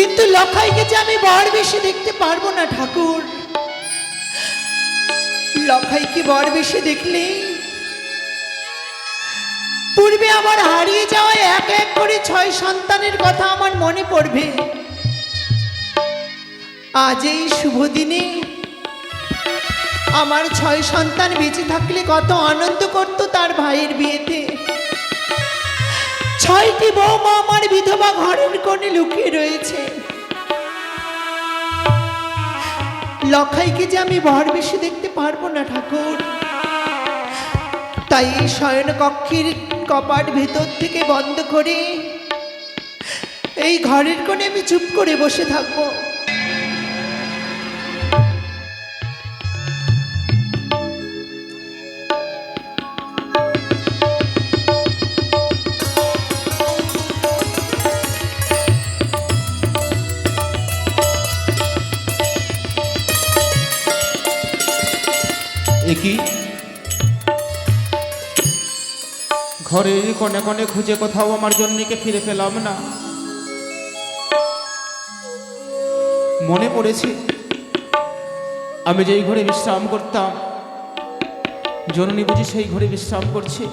কিন্তু লখাইকে যে আমি বর বেশি দেখতে পারব না, ঠাকুর। লখাইকে বর বেশি দেখলে পূর্বে আমার হারিয়ে যাওয়া এক এক করে ছয় সন্তানের কথা আমার মনে পড়বে। আজ এই শুভ দিনে আমার ছয় সন্তান বেঁচে থাকলে কত আনন্দ করত তার ভাইয়ের বিয়েতে। ছয়টি বৌমা আমার বিধবা ঘরের কোণে লুকিয়ে রয়েছে। লক্ষাইকে যে আমি বর বেশি দেখতে পারব না ঠাকুর। তাই শয়ন কক্ষের কপাট ভেতর থেকে বন্ধ করে এই ঘরের কোণে আমি চুপ করে বসে থাকব। ঘরের কনে কনে খুঁজে কোথাও আমার জন্যকে ফিরে পেলাম না। মনে পড়েছে, আমি যেই ঘরে বিশ্রাম করতাম, জননী বুঝি সেই ঘরে বিশ্রাম করছে।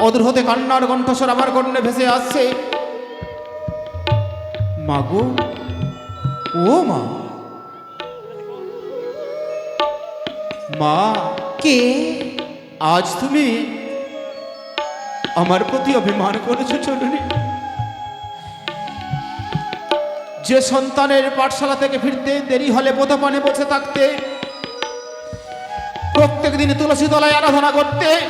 অদূর হতে কান্নার কণ্ঠস্বর আমার কর্ণে ভেসে আসছে। মাগো ও মা। মা, কে? আজ তুমি আমার প্রতি অভিমান করেছ চলুনি। যে সন্তানের পাঠশালা থেকে ফিরতে দেরি হলে বোধপানে বসে থাকতে, প্রত্যেক দিন তুলসী তলায় আরাধনা করতে,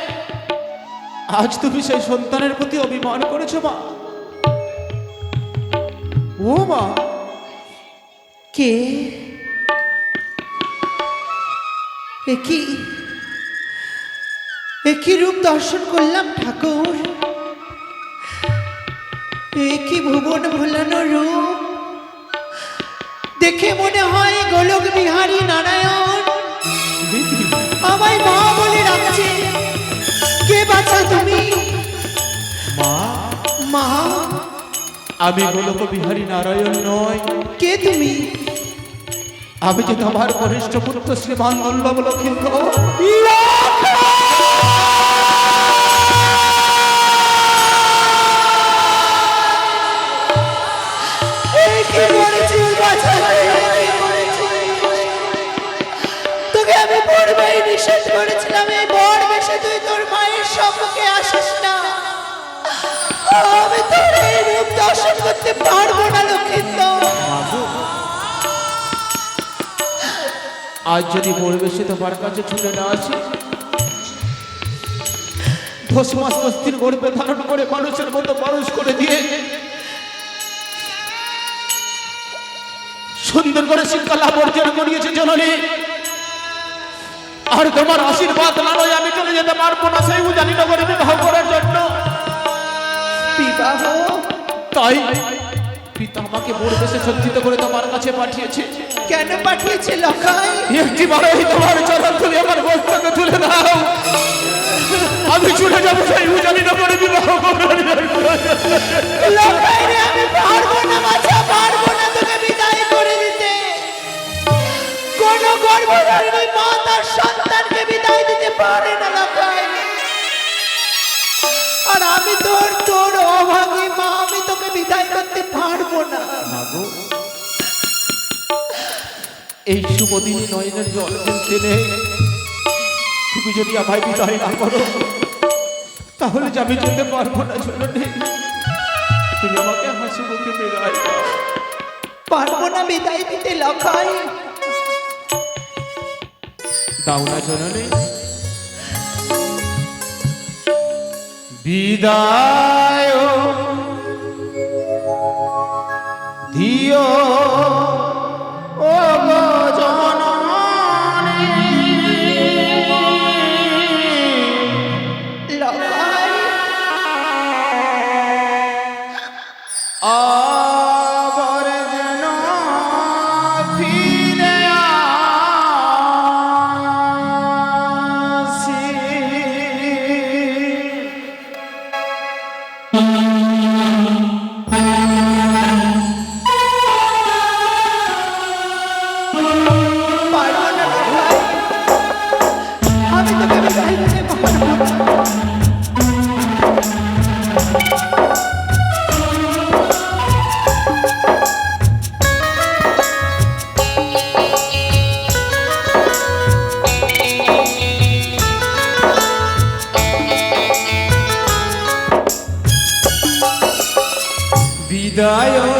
আজ তুমি সেই সন্তানের প্রতি অভিমান করেছ মা। ও মা। কে? একই একই রূপ দর্শন করলাম ঠাকুর। একই ভুবন ভোলানো রূপ। দেখে মনে হয় গোলক বিহারী নারায়ণ। আমায় মা বলে রাখছে কে বাঁচা তুমি? মা? মা? আমি গোলক বিহারী নারায়ণ নয় কে তুমি? আমি যে তোমার কনিষ্ঠ পুত্র শ্রীমান বল্লভ দর্শন করতে পারব না লক্ষিন্দর আজ যদি পরিবেশে তোমার কাছে ছুটে না আসি দশ মাস গর্বে ধারণ করে মানুষের মতো মানুষ করে দিয়ে সুন্দর করে শিক্ষা লাভ অর্জন করিয়েছে জননী। আর তোমার আশীর্বাদ না নয় আমি চলে যেতে পারব না সেই উজানি নগরে বিবাহ করার জন্য। বিবাহ তাই পিতা আমাকে পরিবেশে সজ্জিত করে তোমার কাছে পাঠিয়েছে। কেন পাঠিয়েছে লখাই? একটি বারই তোমার চরণ তুলে আমার বস্তাকে তুলে দাও আমি চলে যাব সেই উজানি নগরে বিবাহ করার জন্য। রে আমি পারব না বাছা পারব না তোকে বিদায় করে দিতে। কোন গর্ভধারিণী মা তার সন্তানকে বিদায় দিতে পারে না লখাই। আর আমি তোর তোর অভাগী এই শুভ দিনে নয়নের জল ফেলতে নেই। তুমি যদি আমায় বিদায় না করো তাহলে যে আমি যেতে পারব না জননী তুমি আমাকে হাসি মুখে বিদায় পারব না বিদায় দিতে লখাই। দাও না জননী বিদায় দিও। Dayo.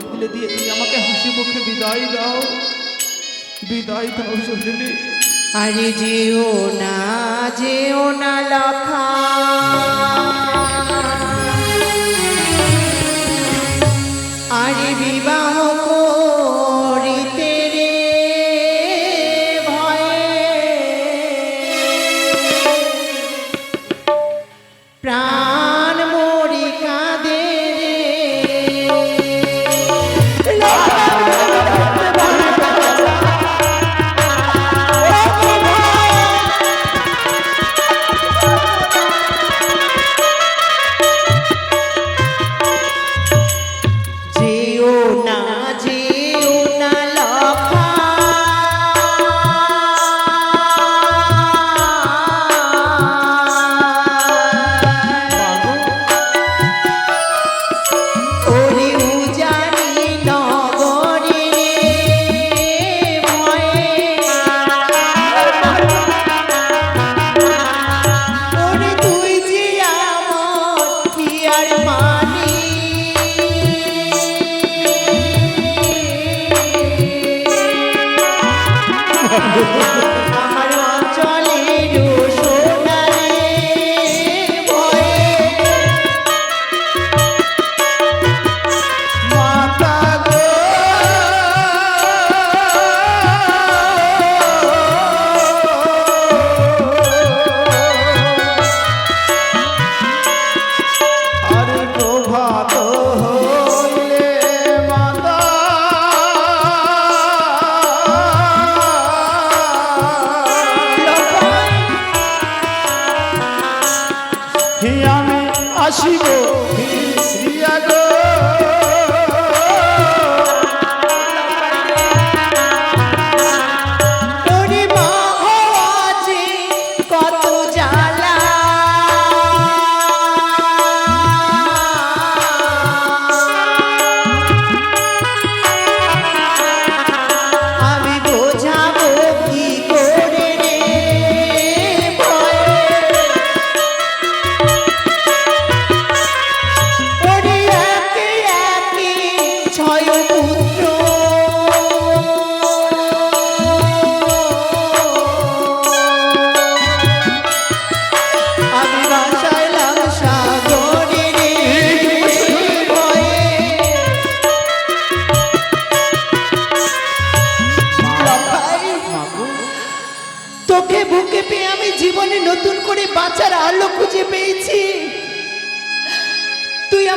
হাত তুলে দিয়ে তুমি আমাকে হাসি মুখে বিদায় দাও। বিদায় দাও সঞ্জলি আরে যেও না যেও না, লাখা।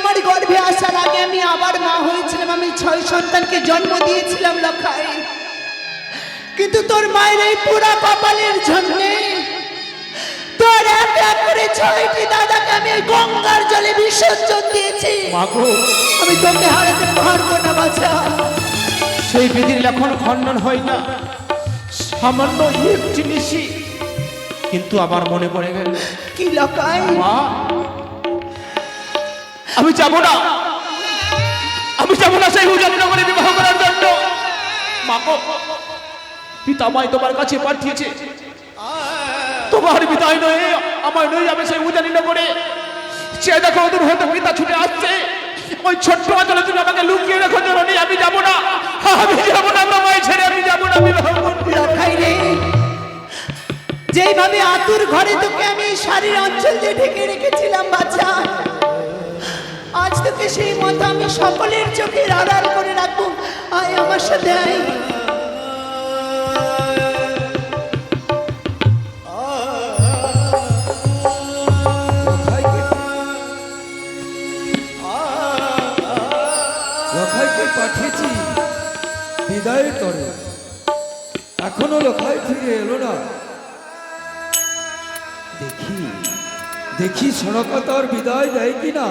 আমার গর্ভে আসার আগে আমি আবার মা হয়েছিলাম আমি ছয় সন্তানকে জন্ম দিয়েছিলাম লখাই। কিন্তু তোর মায়ের এই পুরা কপালের জন্যে তোর এক এক করে ছয়টি দাদাকে আমি গঙ্গার জলে বিসর্জন দিয়েছি। আমি তোকে হারাতে পারব না বাছা। সেই বিধির লেখন খণ্ডন হয় না। সামান্য একটি নিশি। কিন্তু আমার মনে পড়ে গেল কি লকাই মা আমি যাব না। আমি যাব না সেই হুজনগরে বিবাহ করার জন্য। মাগো, পিতা মাই তোমার কাছে পাঠিয়েছে। তোমার বিদায় নয় আমার নয় আমি সেই উজানি নগরে। সে দেখো দূর হতে পিতা ছুটে আসছে। ওই ছোট্ট আচলে তুমি আমাকে লুকিয়ে রেখো জননী আমি যাব না। আমি যাব না তোমায় ছেড়ে আমি যাব না, বিবাহ লখাই রে। যেইভাবে আতুর ঘরে তোকে আমি শাড়ির অঞ্চল দিয়ে ঢেকে রেখেছিলাম বাচ্চা আজ তোকে সেই মতো আমি সকলের চোখের আড়াল করে রাখব। আয় আমার সাথে, আয়। পাঠিয়েছি বিদায়ের তরে। এখনও লখাই ফিরে এলো না। দেখি দেখি সড়কা তার বিদায় দেয় কিনা।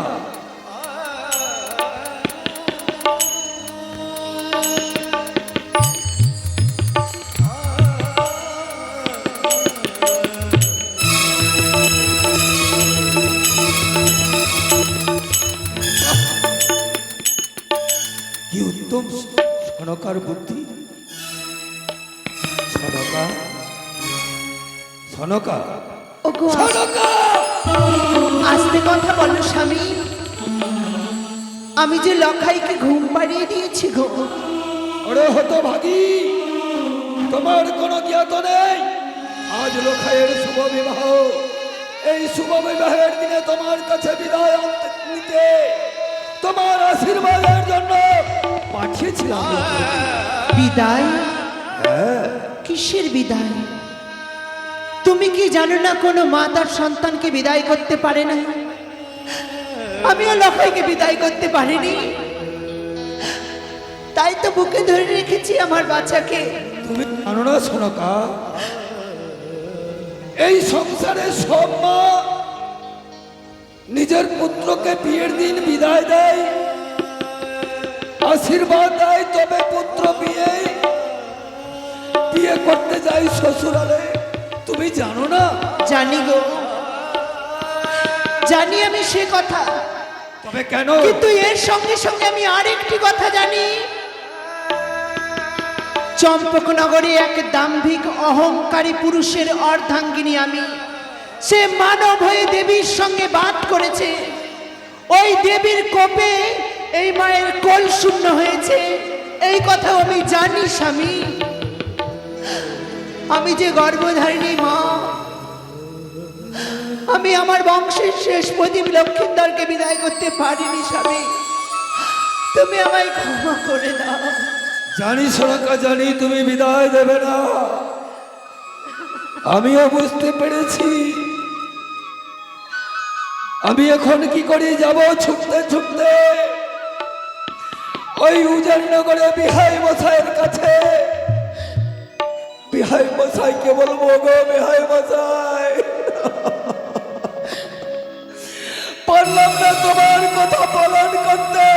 সনকার বুদ্ধি? সনকা। সনকা। আস্তে কথা বলো স্বামী। আমি যে লখাইকে ঘুম পাড়িয়ে দিয়েছি গো। ওরে হতো ভাগি তোমার কোনো জ্ঞাত নেই। আজ লোখায়ের শুভ বিবাহ। এই শুভ বিবাহের দিনে তোমার কাছে বিদায় নিতে তোমার আশীর্বাদের জন্য পাঠিয়েছিলাম। বিদায়? হ্যাঁ। কিসের বিদায়? তুমি কি জানো না কোনো মা তার সন্তানকে বিদায় করতে পারে না? আমিও লখাইকে বিদায় করতে পারিনি। তাই তো বুকে ধরে রেখেছি আমার বাচ্চাকে। তুমি জানো না সোনকা এই সংসারে সব মা নিজের পুত্রকে বিয়ের দিন বিদায় দেয়। আশীর্বাদ দেয় তবে পুত্র বিয়ে। বিয়ে করতে যাই শ্বশুরালে। তুমি জানো না? জানি গো। জানি আমি সে কথা। তবে কেন? কিন্তু এর সঙ্গে সঙ্গে আমি আরেকটি কথা জানি। চম্পকনগরে এক দাম্ভিক অহংকারী পুরুষের অর্ধাঙ্গিনী আমি। সে মানব হয়ে দেবীর সঙ্গে বাদ করেছে। ওই দেবীর কোপে এই মায়ের কোল শূন্য হয়েছে। এই কথাও আমি জানি, স্বামী। আমি যে গর্ভধারিণী মা, আমি আমার বংশের শেষ প্রদীপ লক্ষ্মীন্দরকে বিদায় করতে পারিনি, স্বামী। তুমি আমায় ক্ষমা করে দাও। জানি সোনাকা জানি তুমি বিদায় দেবে না। আমিও বুঝতে পেরেছি। আমি এখন কি করে? যাব ছুটতে ছুটতে। ওই উজাননগরে বিহাই মশাইয়ের কাছে। বিহাই মশাই মশাইকে বলব গো বিহাই মশাই। পারলাম না তোমার কথা পালন করতে।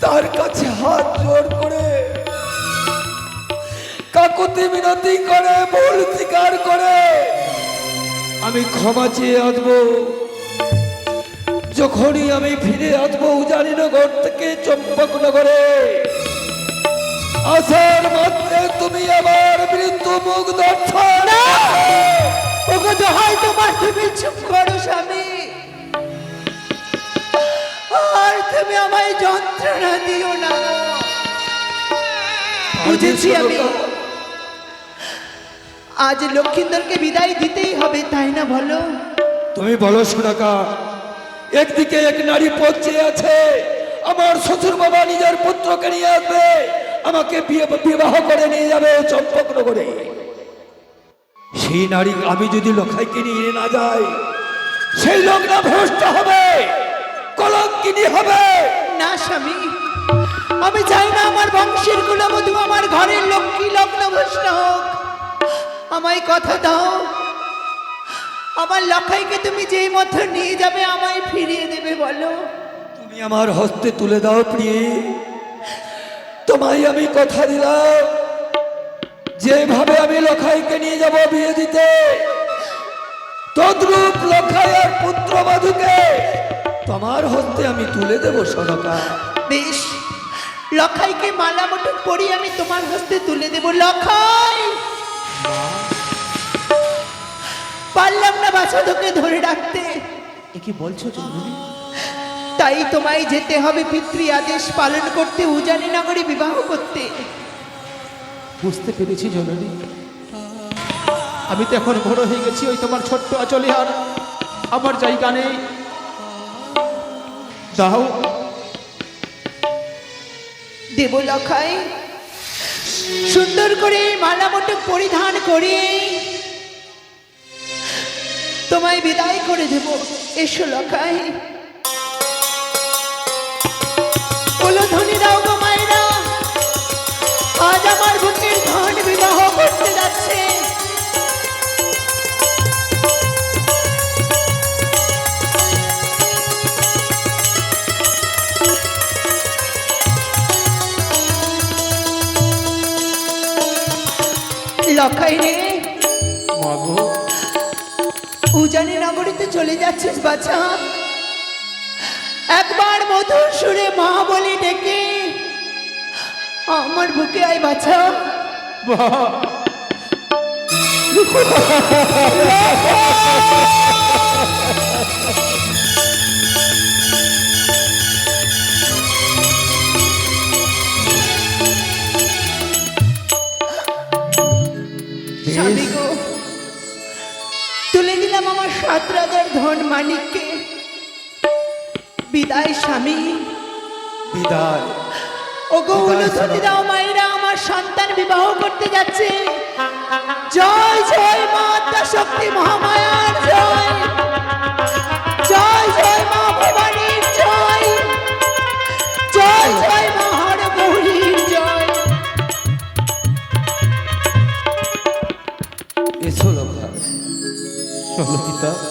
তার কাছে হাত জোর করে। কাকুতি মিনতি করে, ভুল স্বীকার করে। আমি ক্ষমা চেয়ে আসব। যখনই আমি ফিরে আসব উজানিনগর থেকে চম্পকনগরে। আসার মাত্রে তুমি আমার মৃত্যু মুখ দর্শন। ওগো দোহাই তোমার তুমি চুপ করো স্বামী। আর তুমি আমায় যন্ত্রণা দিও না। বুঝেছি আমি। আজ লক্ষ্মীন্দরকে বিদায় দিতেই হবে তাই না বলো? তুমি বলো সোনাকা একদিকে এক নারী পচে আছে, আমার শ্বশুর বাবা নিজের পুত্রকে নিয়ে আসবে, আমাকে বিবাহ করে নিয়ে যাবে চম্পকনগরে। সেই নারী আমি যদি লখাইকে নিয়ে না যাই, সেই লোক না ভ্রষ্ট হবে, কলঙ্কিনী হবে। না স্বামী, আমি চাই না আমার বংশের কুলবধূ আমার ঘরের লক্ষ্মী লগ্ন ভ্রষ্ট হোক। আমায় কথা দাও, আমার লখাইকে তুমি যেই মতো নিয়ে যাবে আমায় বলো। তুমি আমার হস্তে তুলে দাও প্রিয়ে। তোমায় আমি কথা দিলাম। যেভাবে আমি লখাইকে নিয়ে যাব বিয়ে দিতে তদ্রূপ লখাই আর পুত্র বধূকে তোমার হস্তে আমি তুলে দেব সরকা। বেশ লখাইকে মালা মুঠো পরি আমি তোমার হস্তে তুলে দেব। লখাই! পারলাম না বাছা তোকে ধরে রাখতে। এ কি বলছো জননী তাই তোমায় যেতে হবে পিতৃ আদেশ পালন করতে উজানি নগরে বিবাহ করতে। বুঝতে পেরেছি জননী। আমি তো এখন বড় হয়ে গেছি ওই তোমার ছোট্ট আচলে আর আমার জায়গা নেই। দাও। দেব লখাই সুন্দর করে মালা মুঠো পরিধান করে তোমায় বিদায় করে দেব। এসো লখাই বলো ধনী দাও গো মায়েরা। আজ আমার বুকের ধন বিবাহ করতে যাচ্ছে। লখাই রে। মাগো। উজানি নগরীতে চলে যাচ্ছিস বাছা। একবার মধুর সুরে মা বলে ডেকে, আমার বুকে আয় বাছা। তুলে দিলাম আমার সাত রাজার ধন মানিককে। বিদায় স্বামী। বিদায়। ও গো বিদায় উলুধ্বনি দাও মায়েরা আমার সন্তান বিবাহ করতে যাচ্ছে। জয় জয় মা আদ্যা শক্তি মহামায়ার জয়। জয় জয় মা ভবানীর জয়। জয় জয় মা হর গৌরীর জয়। এসো লখা চলো